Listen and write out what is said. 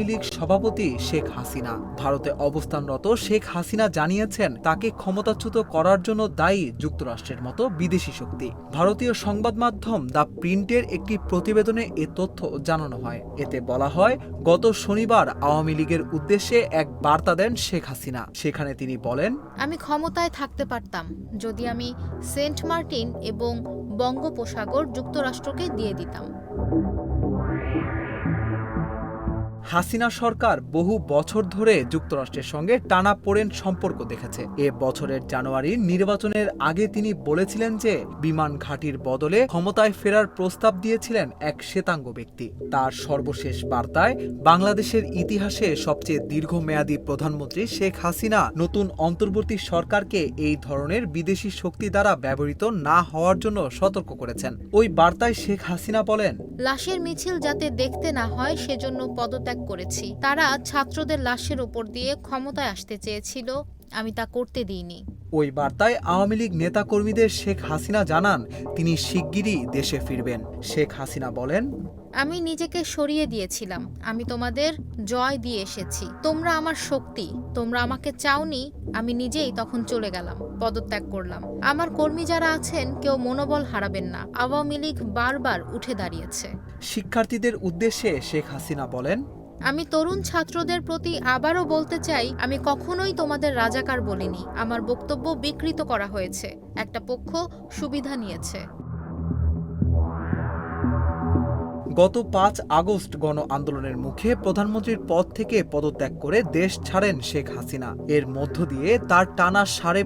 লীগ সভাপতি শেখ হাসিনা। ভারতে অবস্থানরত শেখ হাসিনা জানিয়েছেন, তাকে ক্ষমতাচ্যুত করার জন্য দায়ী যুক্তরাষ্ট্রের মতো বিদেশি শক্তি। ভারতীয় সংবাদ মাধ্যম দ্য প্রিন্টের একটি প্রতিবেদনে এ তথ্য জানানো হয়। এতে বলা হয়, গত শনিবার আওয়ামী লীগের উদ্দেশ্যে এক বার্তা দেন শেখ হাসিনা। সেখানে তিনি বলেন, আমি ক্ষমতায় থাকতে পারতাম যদি আমি সেন্ট মার্টিন এবং বঙ্গোপসাগর যুক্তরাষ্ট্রকে দিয়ে দিতাম। হাসিনা সরকার বহু বছর ধরে যুক্তরাষ্ট্রের সঙ্গে টানা পোড়েন সম্পর্ক দেখেছে। এ বছরের জানুয়ারির নির্বাচনের আগে তিনি বলেছিলেন যে, বিমান ঘাঁটির বদলে ক্ষমতায় ফেরার প্রস্তাব দিয়েছিলেন এক শ্বেতাঙ্গ ব্যক্তি। তার সর্বশেষ বার্তায়, বাংলাদেশের ইতিহাসে সবচেয়ে দীর্ঘমেয়াদী প্রধানমন্ত্রী শেখ হাসিনা নতুন অন্তর্বর্তী সরকারকে এই ধরনের বিদেশি শক্তি দ্বারা ব্যবহৃত না হওয়ার জন্য সতর্ক করেছেন। ওই বার্তায় শেখ হাসিনা বলেন, লাশের মিছিল যাতে দেখতে না হয়, সেজন্য পদত্যাগ করেছি। তারা ছাত্রদের লাশের ওপর দিয়ে ক্ষমতায় আসতে চেয়েছিল। আমি তা করতে দিইনি। ওই বার্তায় আওয়ামী লীগ নেতাকর্মীদের শেখ হাসিনা জানান তিনি শিগগিরই দেশে ফিরবেন। শেখ হাসিনা বলেন আমি নিজেকে সরিয়ে দিয়েছিলাম। আমি তোমাদের জয় দিয়ে এসেছি। তোমরা আমার শক্তি। তোমরা আমাকে চাওনি। আমি নিজেই তখন চলে গেলাম পদত্যাগ করলাম। আমার কর্মী যারা আছেন কেউ মনোবল হারাবেন না। আওয়ামী লীগ বারবার উঠে দাঁড়িয়েছে। শিক্ষার্থীদের উদ্দেশ্যে শেখ হাসিনা বলেন আমি তরুণ ছাত্রদের প্রতি আবারও বলতে চাই, আমি কখনোই তোমাদের রাজাকার বলিনি। আমার বক্তব্য বিকৃত করা হয়েছে। একটা পক্ষ সুবিধা নিয়েছে। গত পাঁচ আগস্ট গণ আন্দোলনের মুখে প্রধানমন্ত্রীর পদ থেকে পদত্যাগ করে দেশ ছাড়েন শেখ হাসিনা। এর মধ্য দিয়ে তার টানা সাড়ে